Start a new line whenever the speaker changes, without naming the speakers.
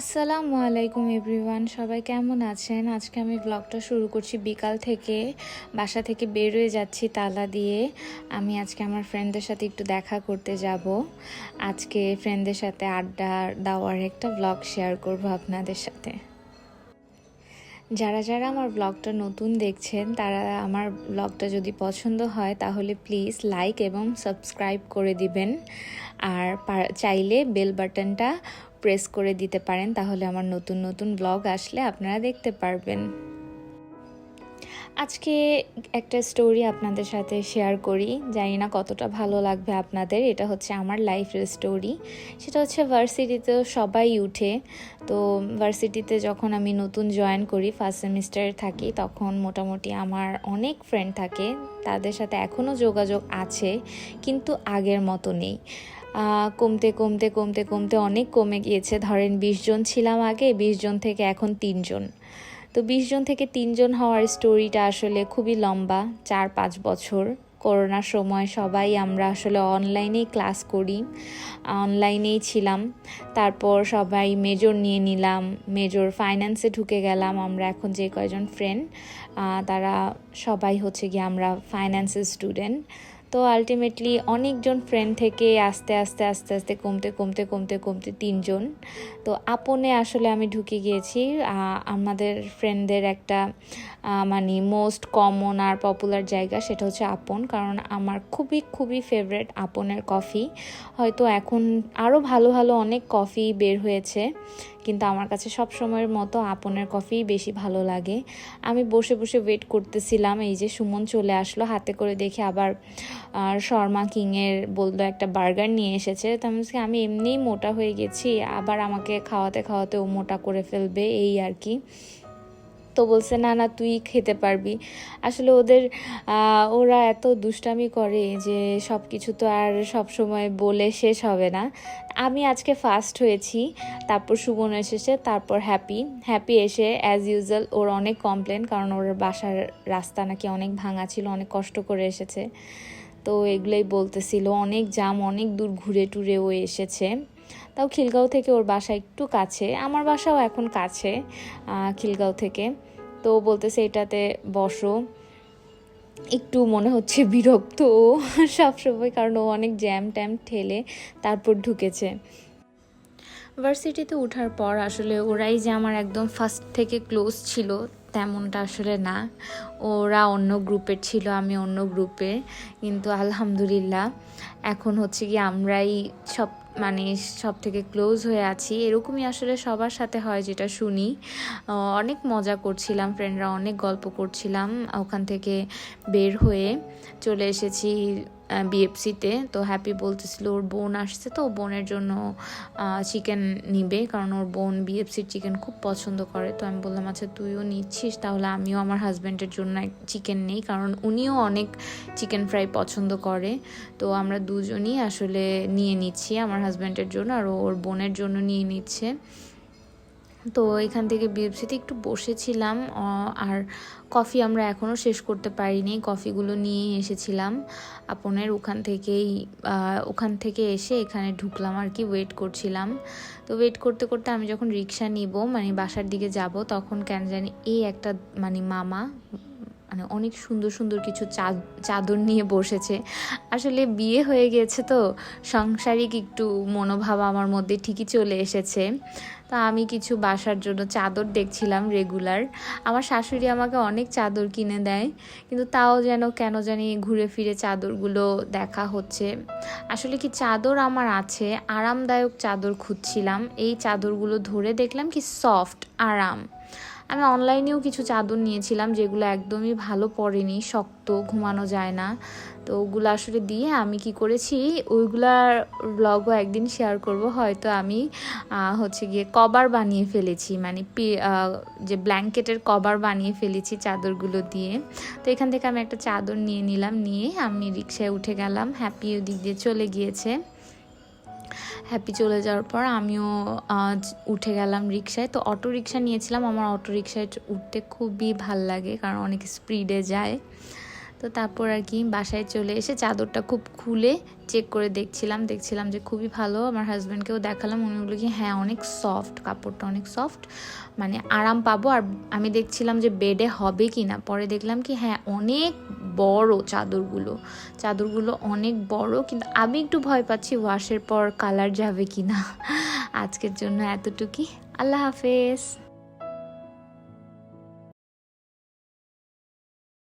আসসালামু আলাইকুম এভরিওয়ান, সবাই কেমন আছেন? আজকে আমি ব্লগটা শুরু করছি বিকাল থেকে। বাসা থেকে বের হয়ে যাচ্ছি তালা দিয়ে। আমি আজকে আমার ফ্রেন্ডদের সাথে একটু দেখা করতে যাব। আজকে ফ্রেন্ডদের সাথে আড্ডা দেওয়ার একটা ব্লগ শেয়ার করব আপনাদের সাথে। যারা যারা আমার ব্লগটা নতুন দেখছেন, তারা আমার ব্লগটা যদি পছন্দ হয়, তাহলে প্লিজ লাইক এবং সাবস্ক্রাইব করে দিবেন। আর চাইলে বেল বাটনটা প্রেস করে দিতে পারেন, তাহলে আমার নতুন নতুন ব্লগ আসলে আপনারা দেখতে পারবেন। আজকে একটা স্টোরি আপনাদের সাথে শেয়ার করি। জানি না কতটা ভালো লাগবে আপনাদের, এটা হচ্ছে আমার লাইফের স্টোরি সেটা হচ্ছে ভার্সিটিতে সবাই উঠে। তো ভার্সিটিতে যখন আমি নতুন জয়েন করি ফার্স্ট সেমিস্টারে থাকি, তখন মোটামুটি আমার অনেক ফ্রেন্ড থাকে। তাদের সাথে এখনও যোগাযোগ আছে, কিন্তু আগের মতো নেই। কমতে কমতে কমতে কমতে অনেক কমে গিয়েছে। ধরেন বিশ জন ছিলাম আগে, বিশ জন থেকে এখন তিনজন তো বিশ জন থেকে তিনজন হওয়ার স্টোরিটা আসলে খুবই লম্বা, চার, পাঁচ বছর। করোনার সময় সবাই আমরা আসলে অনলাইনেই ক্লাস করি অনলাইনেই ছিলাম। তারপর সবাই মেজর নিয়ে নিলাম মেজর ফাইন্যান্সে ঢুকে গেলাম আমরা এখন যে কয়জন ফ্রেন্ড তারা সবাই হচ্ছে গিয়ে আমরা ফাইন্যান্সের স্টুডেন্ট তো আলটিমেটলি অনেকজন ফ্রেন্ড থেকে আস্তে আস্তে আস্তে আস্তে, কমতে কমতে কমতে কমতে তিনজন। তো আপনে আসলে আমি ঢুকে গিয়েছি। আমাদের ফ্রেন্ডদের একটা মানে মোস্ট কমন আর পপুলার জায়গা সেটা হচ্ছে আপন। কারণ আমার খুবই খুবই ফেভারেট আপনের কফি হয়তো এখন আরও ভালো ভালো অনেক কফি বের হয়েছে। কিন্তু আমার কাছে সব সময়ের মতো আপনের কফিই বেশি ভালো লাগে। আমি বসে বসে ওয়েট করতেছিলাম। এই যে সুমন চলে আসলো, হাতে করে দেখে আবার আর শর্মা কিংয়ের বলল একটা বার্গার নিয়ে এসেছে। তো আমি এমনিই মোটা হয়ে গেছি, আবার আমাকে খাওয়াতে খাওয়াতে ও মোটা করে ফেলবে এই আর কি। তো বলছে, না না, তুই খেতে পারবি। আসলে ওদের ওরা এত দুষ্টামি করে যে সব কিছু তো আর সব সময় বলে শেষ হবে না। আমি আজকে ফার্স্ট হয়েছি, তারপর সুমন এসেছে, তারপর হ্যাপি। হ্যাপি এসে অ্যাজ ইউজুয়াল ওর অনেক কমপ্লেন কারণ ওর বাসার রাস্তা নাকি অনেক ভাঙা ছিল, অনেক কষ্ট করে এসেছে। তো এগুলোই বলতেছিল, অনেক জাম, অনেক দূর ঘুরে টুরে ও এসেছে। তাও খিলগাঁও থেকে ওর বাসা একটু কাছে, আমার বাসাও এখন কাছে খিলগাঁও থেকে। তো বলতেছে এটাতে বসো, একটু মনে হচ্ছে বিরক্ত ও সবসময়, কারণ ও অনেক জ্যাম ট্যাম ঠেলে তারপর ঢুকেছে। ভার্সিটিতে ওঠার পর আসলে ওরাই যে আমার একদম ফার্স্ট থেকে ক্লোজ ছিল তেমনটা আসলে না। ওরা অন্য গ্রুপের ছিল, আমি অন্য গ্রুপের কিন্তু আলহামদুলিল্লাহ, এখন হচ্ছে কি আমরাই সব মানে সব থেকে ক্লোজ হয়ে আছি। এরকমই আসলে সবার সাথে হয় যেটা শুনি। অনেক মজা করছিলাম, ফ্রেন্ডরা অনেক গল্প করছিলাম, ওখান থেকে বের হয়ে চলে এসেছি বিএফসিতে তো। হ্যাপি বলতেছিল, ওর বোন আসছে তো, বোনের জন্য চিকেন নিবে। কারণ ওর বোন বিএফসির চিকেন খুব পছন্দ করে। তো আমি বললাম আচ্ছা তুইও নিচ্ছিস, তাহলে আমিও আমার হাজব্যান্ডের জন্য চিকেন নেই। কারণ উনিও অনেক চিকেন ফ্রাই পছন্দ করে। তো আমরা দুজনই আসলে নিয়ে নিচ্ছি, আমার হাজব্যান্ডের জন্য আর ওর বোনের জন্য নিয়ে নিচ্ছে। তো এখান থেকে বিএফসিতে একটু বসেছিলাম আর কফি আমরা এখনও শেষ করতে পারিনি। কফিগুলো নিয়ে এসেছিলাম। আপনের ওখান থেকেই ওখান থেকে এসে এখানে ঢুকলাম আর কি ওয়েট করছিলাম। তো ওয়েট করতে করতে আমি যখন রিক্সা নিব মানে বাসার দিকে যাব, তখন কেন জানি এই একটা মানে মামা মানে অনেক সুন্দর সুন্দর কিছু চাদর নিয়ে বসেছে। আসলে বিয়ে হয়ে গেছে তো, সাংসারিক একটু মনোভাব আমার মধ্যে ঠিকই চলে এসেছে। তা আমি কিছু বাসার জন্য চাদর দেখছিলাম রেগুলার আমার শাশুড়ি আমাকে অনেক চাদর কিনে দেয়, কিন্তু তাও যেন কেন জানি ঘুরে ফিরে চাদরগুলো দেখা হচ্ছে। আসলে কি চাদর আমার আছে, আরামদায়ক চাদর খুঁজছিলাম। এই চাদরগুলো ধরে দেখলাম কি সফট আরাম। আমি অনলাইনেও কিছু চাদর নিয়েছিলাম যেগুলো একদমই ভালো পড়েনি শক্ত, ঘুমানো যায় না। তো ওগুলো আসলে দিয়ে আমি কি করেছি, ওইগুলার ব্লগও একদিন শেয়ার করব। হয়তো আমি হচ্ছে গিয়ে কভার বানিয়ে ফেলেছি মানে যে ব্ল্যাঙ্কেটের কভার বানিয়ে ফেলেছি চাদরগুলো দিয়ে। তো এখান থেকে আমি একটা চাদর নিয়ে নিলাম, নিয়ে আমি রিক্সায় উঠে গেলাম হ্যাপি ওদিক দিয়ে চলে গিয়েছে। হ্যাপি চলে যাওয়ার পর আমিও উঠে গেলাম রিক্সায়। তো অটো রিক্সা নিয়েছিলাম। আমার অটো রিক্সায় উঠতে খুবই ভালো লাগে, কারণ অনেক স্পিডে যায়। তো তারপর আর কি বাসায় চলে এসে চাদরটা খুব খুলে চেক করে দেখছিলাম দেখছিলাম যে খুবই ভালো। আমার হাজব্যান্ডকেও দেখালাম, উনি বলল কি হ্যাঁ অনেক সফট কাপড়টা অনেক সফট মানে আরাম পাবো। আর আমি দেখছিলাম যে বেডে হবে কি না পরে দেখলাম কি হ্যাঁ অনেক বড় চাদরগুলো। চাদরগুলো অনেক বড়, কিন্তু আমি একটু ভয় পাচ্ছি ওয়াশের পর কালার যাবে কি না আজকের জন্য এতটুকুই। আল্লাহ হাফেজ।